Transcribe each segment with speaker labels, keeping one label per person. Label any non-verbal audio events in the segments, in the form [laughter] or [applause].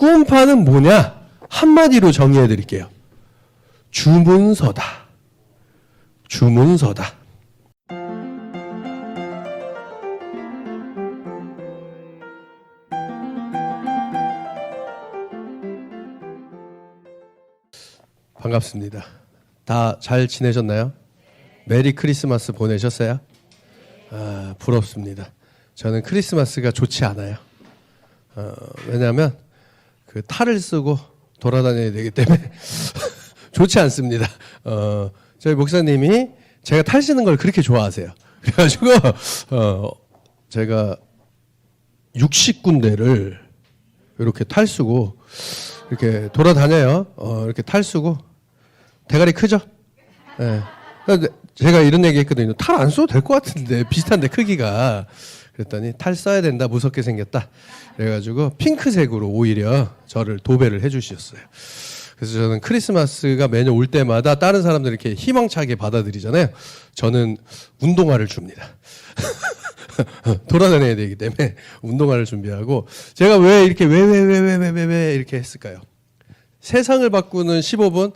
Speaker 1: 꿈파는 뭐냐? 한마디로 정의해 드릴게요. 주문서다. 주문서다. 반갑습니다. 다 잘 지내셨나요? 메리 크리스마스 보내셨어요? 아, 부럽습니다. 저는 크리스마스가 좋지 않아요. 어, 왜냐하면 그 탈을 쓰고 돌아다녀야 되기 때문에 [laughs] 좋지 않습니다. 어, 저희 목사님이 제가 탈 쓰는 걸 그렇게 좋아하세요. 그래가지고 어, 제가 60군데를 이렇게 탈 쓰고 이렇게 돌아다녀요. 어, 이렇게 탈 쓰고 대가리 크죠? 예. 근데 제가 이런 얘기 했거든요. 탈 안 써도 될 것 같은데 비슷한데 크기가 그랬더니 탈 써야 된다 무섭게 생겼다. 그래가지고 핑크색으로 오히려 저를 도배를 해주셨어요. 그래서 저는 크리스마스가 매년 올 때마다 다른 사람들 이렇게 희망차게 받아들이잖아요. 저는 운동화를 줍니다. [laughs] 돌아다녀야 되기 때문에 운동화를 준비하고 제가 왜 이렇게 왜 왜 왜 왜 왜 왜 이렇게 했을까요? 세상을 바꾸는 15분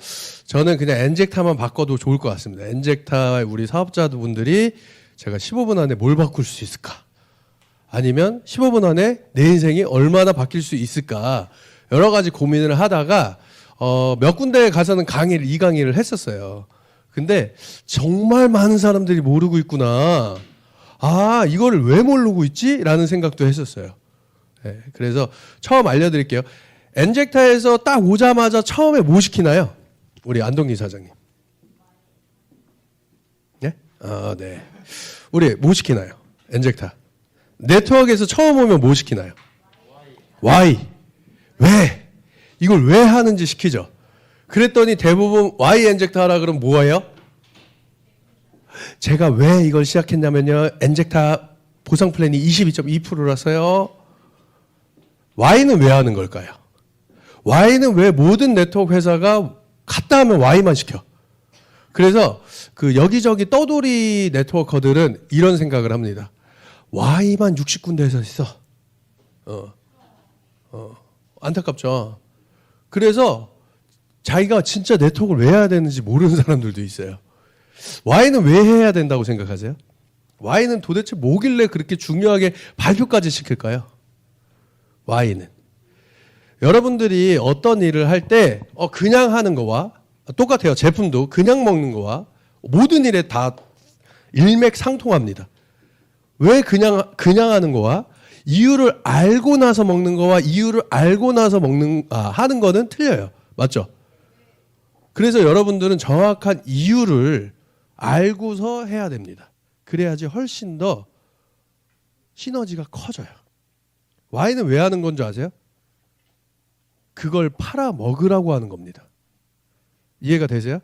Speaker 1: 저는 그냥 엔젝타만 바꿔도 좋을 것 같습니다. 엔젝타 우리 사업자분들이 제가 15분 안에 뭘 바꿀 수 있을까? 아니면 15분 안에 내 인생이 얼마나 바뀔 수 있을까? 여러 가지 고민을 하다가 어, 몇 군데에 가서는 강의를 이 강의를 했었어요. 근데 정말 많은 사람들이 모르고 있구나. 아, 이거를 왜 모르고 있지?라는 생각도 했었어요. 네, 그래서 처음 알려드릴게요. 엔젝타에서 딱 오자마자 처음에 뭐 시키나요? 우리 안동기 사장님. 네? 아, 네. 우리 뭐 시키나요? 엔젝타. 네트워크에서 처음 오면 뭐 시키나요? Y. 왜? 이걸 왜 하는지 시키죠. 그랬더니 대부분 Y 엔젝타 하라 그러면 뭐예요? 제가 왜 이걸 시작했냐면요. 엔젝타 보상 플랜이 22.2%라서요. Y는 왜 하는 걸까요? Y는 왜 모든 네트워크 회사가 갔다 하면 Y만 시켜? 그래서 그 여기저기 떠돌이 네트워커들은 이런 생각을 합니다. Y만 60군데에서 있어. 어. 어. 안타깝죠. 그래서 자기가 진짜 네트워크를 왜 해야 되는지 모르는 사람들도 있어요. Y는 왜 해야 된다고 생각하세요? Y는 도대체 뭐길래 그렇게 중요하게 발표까지 시킬까요? Y는. 여러분들이 어떤 일을 할 때 어, 그냥 하는 거와 똑같아요. 제품도 그냥 먹는 거와 모든 일에 다 일맥상통합니다. 왜 그냥 그냥 하는 거와 이유를 알고 나서 먹는 거와 이유를 알고 나서 먹는 아, 하는 거는 틀려요. 맞죠? 그래서 여러분들은 정확한 이유를 알고서 해야 됩니다. 그래야지 훨씬 더 시너지가 커져요. 와인은 왜 하는 건줄 아세요? 그걸 팔아 먹으라고 하는 겁니다. 이해가 되세요?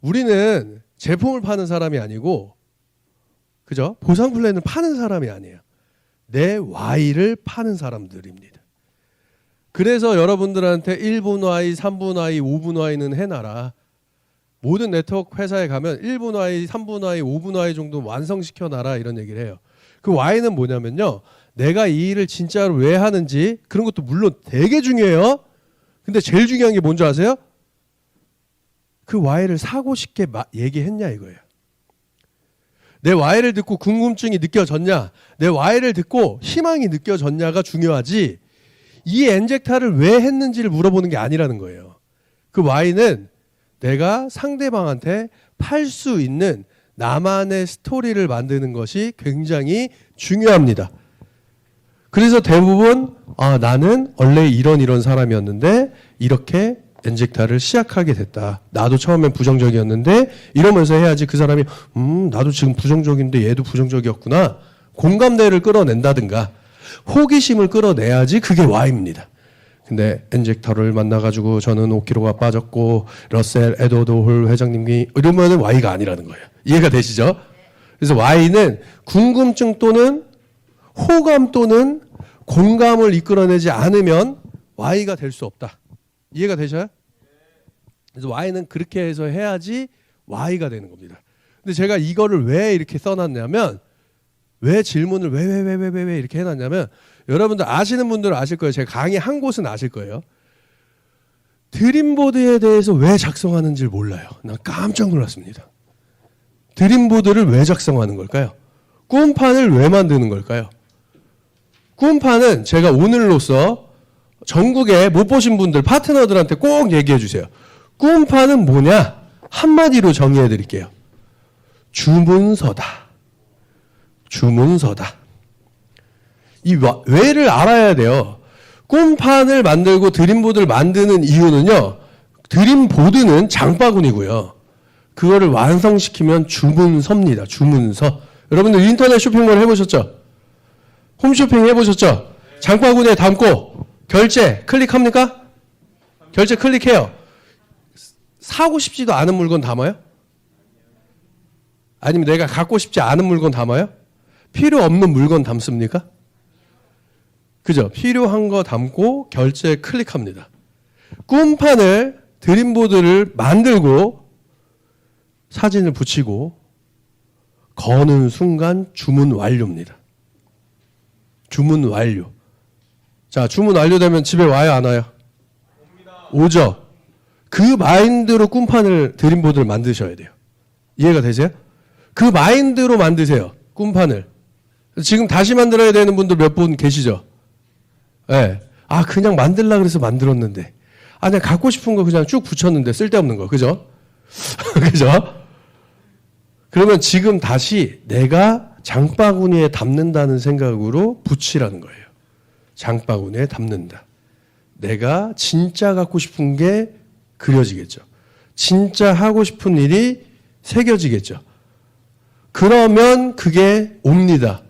Speaker 1: 우리는 제품을 파는 사람이 아니고 그죠? 보상 플랜을 파는 사람이 아니에요. 내 Y를 파는 사람들입니다. 그래서 여러분들한테 1분 Y, 3분 Y, 5분 Y는 해놔라. 모든 네트워크 회사에 가면 1분 Y, 3분 Y, 5분 Y 정도 완성시켜 놔라 이런 얘기를 해요. 그 Y는 뭐냐면요. 내가 이 일을 진짜로 왜 하는지 그런 것도 물론 되게 중요해요. 근데 제일 중요한 게 뭔지 아세요? 그 Y를 사고 싶게 마- 얘기했냐 이거예요. 내 Y를 듣고 궁금증이 느껴졌냐, 내 Y를 듣고 희망이 느껴졌냐가 중요하지. 이 엔젝타를 왜 했는지를 물어보는 게 아니라는 거예요. 그 Y는 내가 상대방한테 팔 수 있는 나만의 스토리를 만드는 것이 굉장히 중요합니다. 그래서 대부분 아 나는 원래 이런 이런 사람이었는데 이렇게 엔젝타를 시작하게 됐다. 나도 처음엔 부정적이었는데 이러면서 해야지 그 사람이 음 나도 지금 부정적인데 얘도 부정적이었구나. 공감대를 끌어낸다든가 호기심을 끌어내야지 그게 Y입니다. 근데 엔젝터를 만나가지고 저는 5kg가 빠졌고 러셀 에드워드 홀 회장님이 이러면은 Y가 아니라는 거예요. 이해가 되시죠? 그래서 Y는 궁금증 또는 호감 또는 공감을 이끌어내지 않으면 Y가 될 수 없다. 이해가 되셔요? 그래서 Y는 그렇게 해서 해야지 Y가 되는 겁니다. 근데 제가 이거를 왜 이렇게 써놨냐면 왜 질문을 왜 왜 왜 왜 왜 왜 이렇게 해놨냐면 여러분들 아시는 분들은 아실 거예요. 제가 강의 한 곳은 아실 거예요. 드림보드에 대해서 왜 작성하는지 를 몰라요. 난 깜짝 놀랐습니다. 드림보드를 왜 작성하는 걸까요? 꿈판을 왜 만드는 걸까요? 꿈판은 제가 오늘로써 전국에 못 보신 분들 파트너들한테 꼭 얘기해 주세요. 꿈판은 뭐냐? 한마디로 정의해 드릴게요. 주문서다. 주문서다. 이 와- 왜를 알아야 돼요. 꿈판을 만들고 드림보드를 만드는 이유는요. 드림보드는 장바구니고요. 그거를 완성시키면 주문서입니다. 주문서. 여러분들 인터넷 쇼핑몰 해보셨죠? 홈쇼핑 해보셨죠? 장바구니에 담고 결제 클릭합니까? 결제 클릭해요. 사고 싶지도 않은 물건 담아요? 아니면 내가 갖고 싶지 않은 물건 담아요? 필요 없는 물건 담습니까? 그죠? 필요한 거 담고 결제 클릭합니다. 꿈판을 드림보드를 만들고 사진을 붙이고 거는 순간 주문 완료입니다. 주문 완료. 자, 주문 완료되면 집에 와요, 안 와요? 오죠. 그 마인드로 꿈판을 드림보드를 만드셔야 돼요. 이해가 되세요? 그 마인드로 만드세요. 꿈판을. 지금 다시 만들어야 되는 분들 몇 분 계시죠? 예. 네. 아, 그냥 만들라 그래서 만들었는데. 아, 그냥 갖고 싶은 거 그냥 쭉 붙였는데 쓸데없는 거. 그죠? [laughs] 그죠? 그러면 지금 다시 내가 장바구니에 담는다는 생각으로 붙이라는 거예요. 장바구니에 담는다. 내가 진짜 갖고 싶은 게 그려지겠죠. 진짜 하고 싶은 일이 새겨지겠죠. 그러면 그게 옵니다.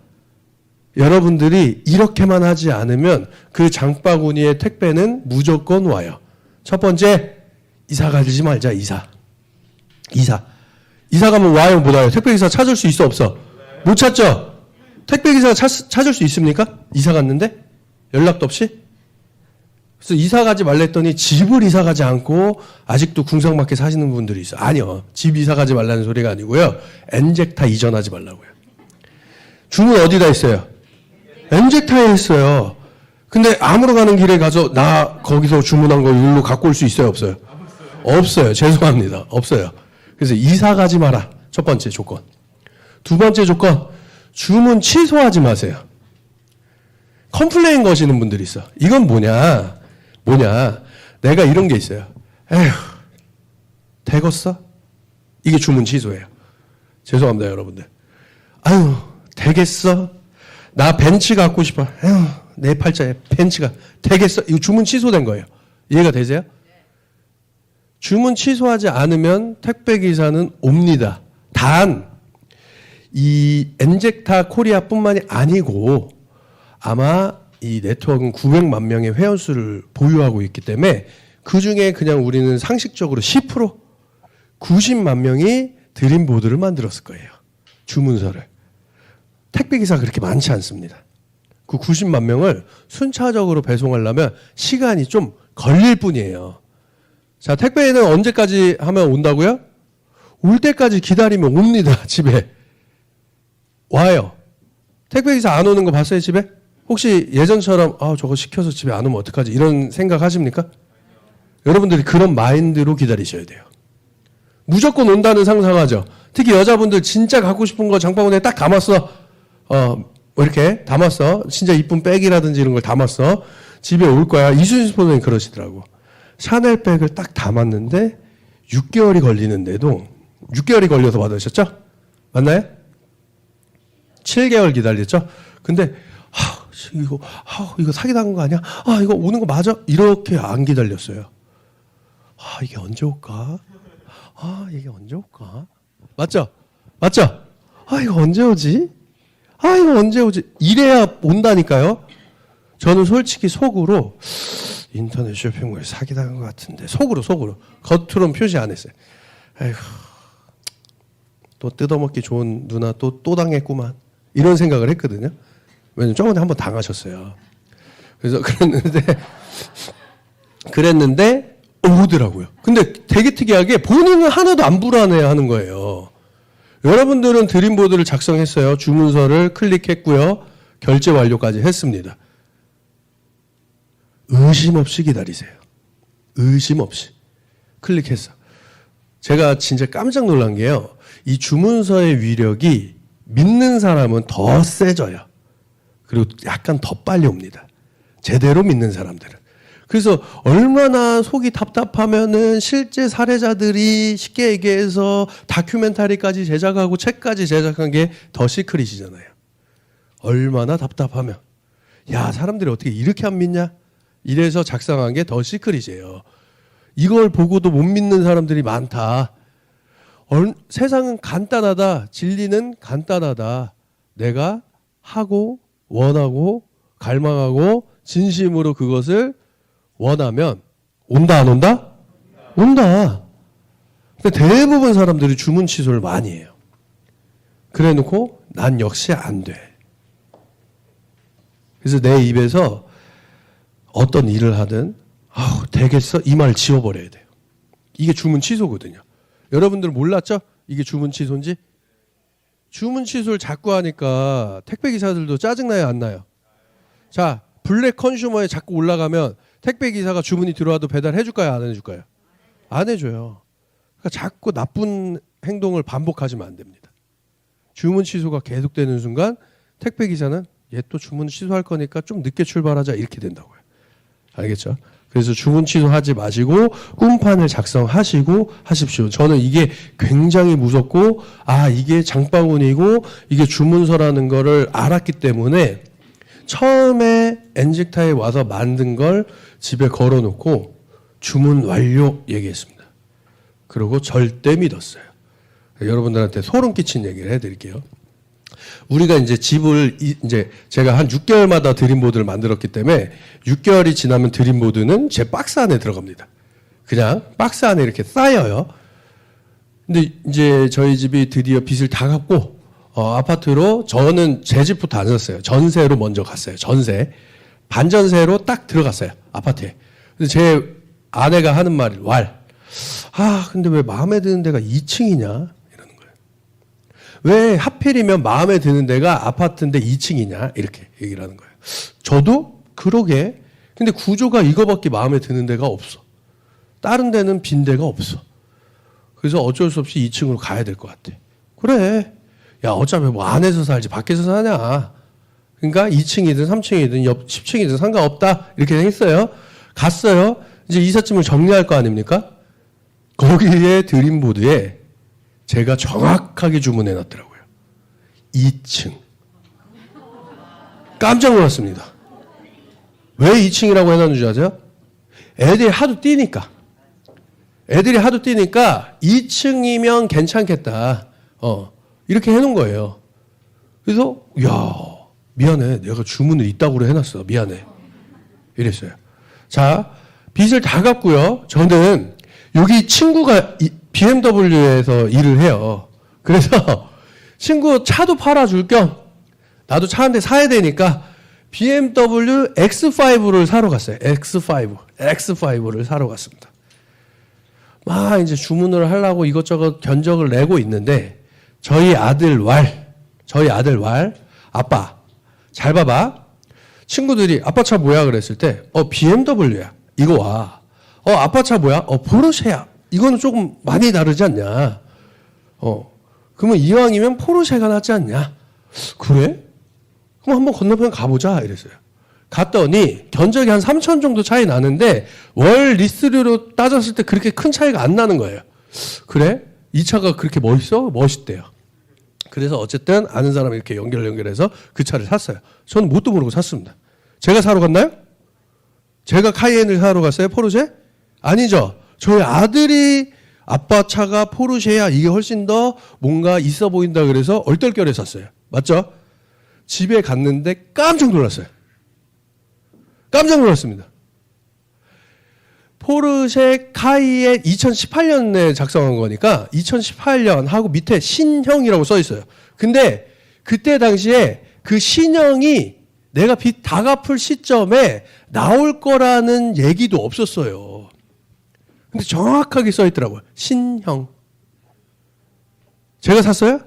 Speaker 1: 여러분들이 이렇게만 하지 않으면 그 장바구니의 택배는 무조건 와요. 첫 번째, 이사 가지 말자, 이사. 이사. 이사 가면 와요, 못 와요? 택배기사 찾을 수 있어, 없어? 못 찾죠? 택배기사 찾, 찾을 수 있습니까? 이사 갔는데? 연락도 없이? 그래서 이사 가지 말라 했더니 집을 이사 가지 않고 아직도 궁상밖에 사시는 분들이 있어. 아니요. 집 이사 가지 말라는 소리가 아니고요. 엔젝타 이전하지 말라고요. 주문 어디다 했어요? 엔젝타에 했어요. 근데 아무로 가는 길에 가서 나 거기서 주문한 거 일로 갖고 올 수 있어요? 없어요? 없어요. 죄송합니다. 없어요. 그래서 이사 가지 마라. 첫 번째 조건. 두 번째 조건. 주문 취소하지 마세요. 컴플레인 거시는 분들이 있어. 이건 뭐냐? 뭐냐? 내가 이런 게 있어요. 에휴, 되겠어? 이게 주문 취소예요. 죄송합니다, 여러분들. 아유, 되겠어? 나 벤츠 갖고 싶어. 에휴, 내 팔자에 벤츠가 되겠어? 이거 주문 취소된 거예요. 이해가 되세요? 주문 취소하지 않으면 택배 기사는 옵니다. 단, 이 엔젝타 코리아뿐만이 아니고 아마 이 네트워크는 900만 명의 회원 수를 보유하고 있기 때문에 그 중에 그냥 우리는 상식적으로 10% 90만 명이 드림보드를 만들었을 거예요. 주문서를. 택배 기사 그렇게 많지 않습니다. 그 90만 명을 순차적으로 배송하려면 시간이 좀 걸릴 뿐이에요. 자, 택배는 언제까지 하면 온다고요? 올 때까지 기다리면 옵니다, [laughs] 집에. 와요. 택배 기사 안 오는 거 봤어요, 집에? 혹시 예전처럼 아, 저거 시켜서 집에 안 오면 어떡하지? 이런 생각 하십니까? 여러분들이 그런 마인드로 기다리셔야 돼요. 무조건 온다는 상상하죠. 특히 여자분들 진짜 갖고 싶은 거 장바구니에 딱 담았어. 어, 뭐 이렇게 담았어. 진짜 이쁜 백이라든지 이런 걸 담았어. 집에 올 거야. 이수진 스포츠는 그러시더라고. 샤넬 백을 딱 담았는데 6개월이 걸리는데도 6개월이 걸려서 받으셨죠? 맞나요? 7개월 기다렸죠? 근데 하, 이거 하, 이거 사기당한 거 아니야? 아, 이거 오는 거 맞아? 이렇게 안 기다렸어요. 아, 이게 언제 올까? 아, 이게 언제 올까? 맞죠? 맞죠? 아, 이거 언제 오지? 아, 이거 언제 오지? 이래야 온다니까요. 저는 솔직히 속으로 인터넷 쇼핑몰 사기당한 것 같은데 속으로 속으로 겉으로는 표시 안 했어요. 아이고 또 뜯어먹기 좋은 누나 또또 당했구만 이런 생각을 했거든요. 왜냐면 저번에 한번 당하셨어요. 그래서 [laughs] 그랬는데 그랬는데 오더라고요. 근데 되게 특이하게 본인은 하나도 안 불안해하는 거예요. 여러분들은 드림보드를 작성했어요. 주문서를 클릭했고요. 결제 완료까지 했습니다. 의심 없이 기다리세요. 의심 없이. 클릭했어. 제가 진짜 깜짝 놀란 게요. 이 주문서의 위력이 믿는 사람은 더 세져요. 그리고 약간 더 빨리 옵니다. 제대로 믿는 사람들은. 그래서 얼마나 속이 답답하면은 실제 사례자들이 쉽게 얘기해서 다큐멘터리까지 제작하고 책까지 제작한 게 더 시크릿이잖아요. 얼마나 답답하면. 야, 사람들이 어떻게 이렇게 안 믿냐? 이래서 작성한 게 더 시크릿이에요. 이걸 보고도 못 믿는 사람들이 많다. 얼- 세상은 간단하다. 진리는 간단하다. 내가 하고 원하고 갈망하고 진심으로 그것을 원하면 온다 안 온다? 온다. 근데 대부분 사람들이 주문 취소를 많이 해요. 그래 놓고 난 역시 안 돼. 그래서 내 입에서 어떤 일을 하든 아우 되겠어 이 말 지워버려야 돼요. 이게 주문 취소거든요. 여러분들 몰랐죠? 이게 주문 취소인지? 주문 취소를 자꾸 하니까 택배 기사들도 짜증나요, 안 나요? 자, 블랙 컨슈머에 자꾸 올라가면 택배 기사가 주문이 들어와도 배달해 줄까요, 안 해 줄까요? 안 해줘요. 그러니까 자꾸 나쁜 행동을 반복하시면 안 됩니다. 주문 취소가 계속되는 순간 택배 기사는 얘 또 주문 취소할 거니까 좀 늦게 출발하자 이렇게 된다고요. 알겠죠? 그래서 주문 취소하지 마시고 꿈판을 작성하시고 하십시오. 저는 이게 굉장히 무섭고 아 이게 장바구니고 이게 주문서라는 거를 알았기 때문에 처음에 엔직타에 와서 만든 걸 집에 걸어놓고 주문 완료 얘기했습니다. 그리고 절대 믿었어요. 여러분들한테 소름 끼친 얘기를 해드릴게요. 우리가 이제 집을 이- 이제 제가 한 6개월마다 드림보드를 만들었기 때문에 6개월이 지나면 드림보드는 제 박스 안에 들어갑니다. 그냥 박스 안에 이렇게 쌓여요. 근데 이제 저희 집이 드디어 빚을 다 갚고 어, 아파트로 저는 제 집부터 안 샀어요. 전세로 먼저 갔어요. 전세 반전세로 딱 들어갔어요. 아파트에. 근데 제 아내가 하는 말이 왈. 아 근데 왜 마음에 드는 데가 2층이냐 이러는 거예요. 왜 하필이면 마음에 드는 데가 아파트인데 2층이냐 이렇게 얘기를 하는 거예요. 저도 그러게. 근데 구조가 이거밖에 마음에 드는 데가 없어. 다른 데는 빈 데가 없어. 그래서 어쩔 수 없이 2층으로 가야 될 것 같아. 그래. 야 어차피 뭐 안에서 살지 밖에서 사냐. 그러니까 2층이든 3층이든 옆 10층이든 상관없다 이렇게 했어요. 갔어요. 이제 이삿짐을 정리할 거 아닙니까? 거기에 드림보드에 제가 정확하게 주문해 놨더라고요. 2층. 깜짝 놀랐습니다. 왜 2층이라고 해놨는 줄 아세요? 애들이 하도 뛰니까. 애들이 하도 뛰니까 2층이면 괜찮겠다. 어, 이렇게 해놓은 거예요. 그래서, 야 미안해. 내가 주문을 이따구로 해놨어. 미안해. 이랬어요. 자, 빚을 다 갚고요. 저는 여기 친구가 이- BMW에서 일을 해요. 그래서 [laughs] 친구 차도 팔아줄 겸 나도 차 한 대 사야 되니까 BMW X5를 사러 갔어요. X5. X5를 사러 갔습니다. 막 이제 주문을 하려고 이것저것 견적을 내고 있는데 저희 아들 왈, 저희 아들 왈, 아빠, 잘 봐봐. 친구들이 아빠 차 뭐야 그랬을 때, 어, BMW야. 이거 와. 어, 아빠 차 뭐야? 어, 포르쉐야. 이거는 조금 많이 다르지 않냐? 어, 그러면 이왕이면 포르쉐가 낫지 않냐? 그래? 그럼 한번 건너편 가보자. 이랬어요. 갔더니 견적이 한 3천 정도 차이 나는데 월 리스료로 따졌을 때 그렇게 큰 차이가 안 나는 거예요. 그래? 이 차가 그렇게 멋있어? 멋있대요. 그래서 어쨌든 아는 사람 이렇게 연결 연결해서 그 차를 샀어요. 저는 뭣도 모르고 샀습니다. 제가 사러 갔나요? 제가 카이엔을 사러 갔어요? 포르쉐? 아니죠. 저희 아들이 아빠 차가 포르쉐야 이게 훨씬 더 뭔가 있어 보인다 그래서 얼떨결에 샀어요. 맞죠? 집에 갔는데 깜짝 놀랐어요. 깜짝 놀랐습니다. 포르쉐 카이에 2018년에 작성한 거니까 2018년 하고 밑에 신형이라고 써 있어요. 근데 그때 당시에 그 신형이 내가 빚 다 갚을 시점에 나올 거라는 얘기도 없었어요. 근데 정확하게 써 있더라고요. 신형. 제가 샀어요?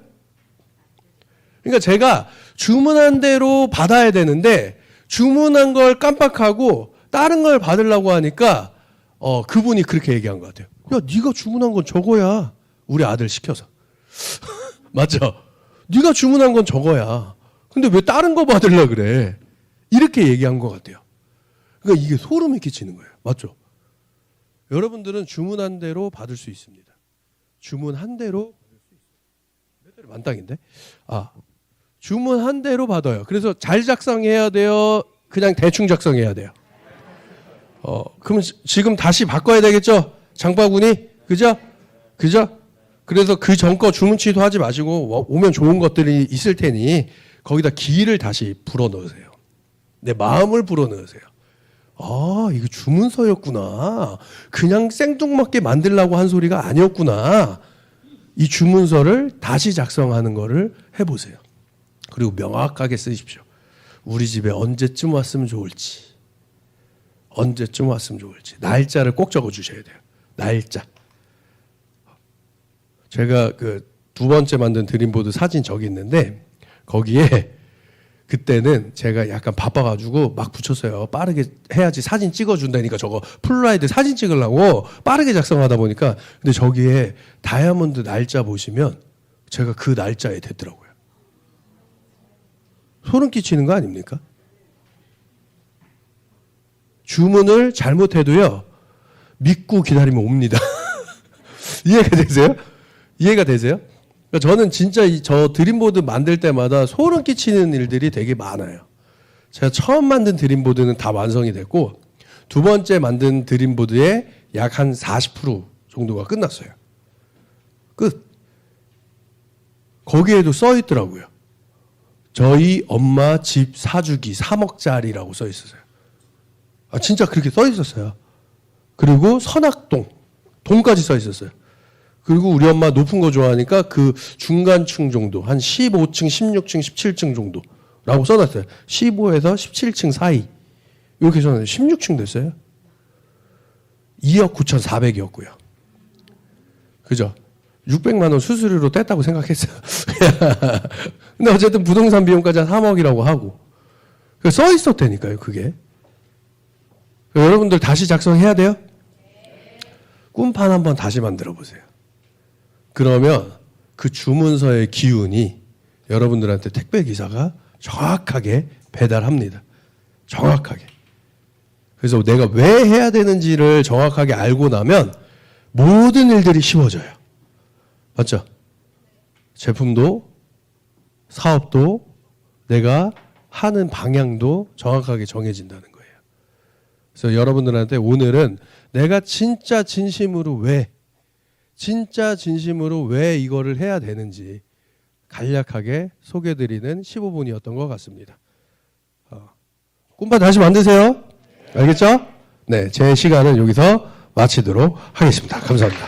Speaker 1: 그러니까 제가 주문한 대로 받아야 되는데 주문한 걸 깜빡하고 다른 걸 받으려고 하니까 어 그분이 그렇게 얘기한 것 같아요. 야, 네가 주문한 건 저거야. 우리 아들 시켜서. [laughs] 맞죠? 네가 주문한 건 저거야. 근데 왜 다른 거 받으려 그래? 이렇게 얘기한 것 같아요. 그러니까 이게 소름이 끼치는 거예요. 맞죠? 여러분들은 주문한 대로 받을 수 있습니다. 주문한 대로 만땅인데? 아, 주문한 대로 받아요. 그래서 잘 작성해야 돼요. 그냥 대충 작성해야 돼요. 어, 그럼 지- 지금 다시 바꿔야 되겠죠? 장바구니? 그죠? 그죠? 그래서 그 전 거 주문치도 하지 마시고 와- 오면 좋은 것들이 있을 테니 거기다 기를 다시 불어 넣으세요. 내 마음을 불어 넣으세요. 아, 이거 주문서였구나. 그냥 생뚱맞게 만들라고 한 소리가 아니었구나. 이 주문서를 다시 작성하는 거를 해보세요. 그리고 명확하게 쓰십시오. 우리 집에 언제쯤 왔으면 좋을지. 언제쯤 왔으면 좋을지. 날짜를 꼭 적어 주셔야 돼요. 날짜. 제가 그 두 번째 만든 드림보드 사진 저기 있는데 거기에 그때는 제가 약간 바빠가지고 막 붙였어요. 빠르게 해야지 사진 찍어준다니까 저거 플라이드 사진 찍으려고 빠르게 작성하다 보니까 근데 저기에 다이아몬드 날짜 보시면 제가 그 날짜에 됐더라고요. 소름 끼치는 거 아닙니까? 주문을 잘못해도요 믿고 기다리면 옵니다. [laughs] 이해가 되세요? 이해가 되세요? 그러니까 저는 진짜 이 저 드림보드 만들 때마다 소름 끼치는 일들이 되게 많아요. 제가 처음 만든 드림보드는 다 완성이 됐고 두 번째 만든 드림보드의 약 한 40% 정도가 끝났어요. 끝. 거기에도 써 있더라고요. 저희 엄마 집 사주기 3억짜리라고 써 있었어요. 아, 진짜 그렇게 써 있었어요. 그리고 선악동, 동까지 써 있었어요. 그리고 우리 엄마 높은 거 좋아하니까 그 중간층 정도, 한 15층, 16층, 17층 정도라고 써놨어요. 15에서 17층 사이. 이렇게 써놨어요. 16층 됐어요. 2억 9,400이었고요. 그죠? 600만 원 수수료로 뗐다고 생각했어요. [laughs] 근데 어쨌든 부동산 비용까지 한 3억이라고 하고. 써 있었다니까요, 그게. 여러분들 다시 작성해야 돼요? 꿈판 한번 다시 만들어 보세요. 그러면 그 주문서의 기운이 여러분들한테 택배 기사가 정확하게 배달합니다. 정확하게. 그래서 내가 왜 해야 되는지를 정확하게 알고 나면 모든 일들이 쉬워져요. 맞죠? 제품도 사업도 내가 하는 방향도 정확하게 정해진다는 거예요. 그래서 여러분들한테 오늘은 내가 진짜 진심으로 왜, 진짜 진심으로 왜 이거를 해야 되는지 간략하게 소개드리는 15분이었던 것 같습니다. 어, 꿈바 다시 만드세요. 알겠죠? 네, 제 시간은 여기서 마치도록 하겠습니다. 감사합니다.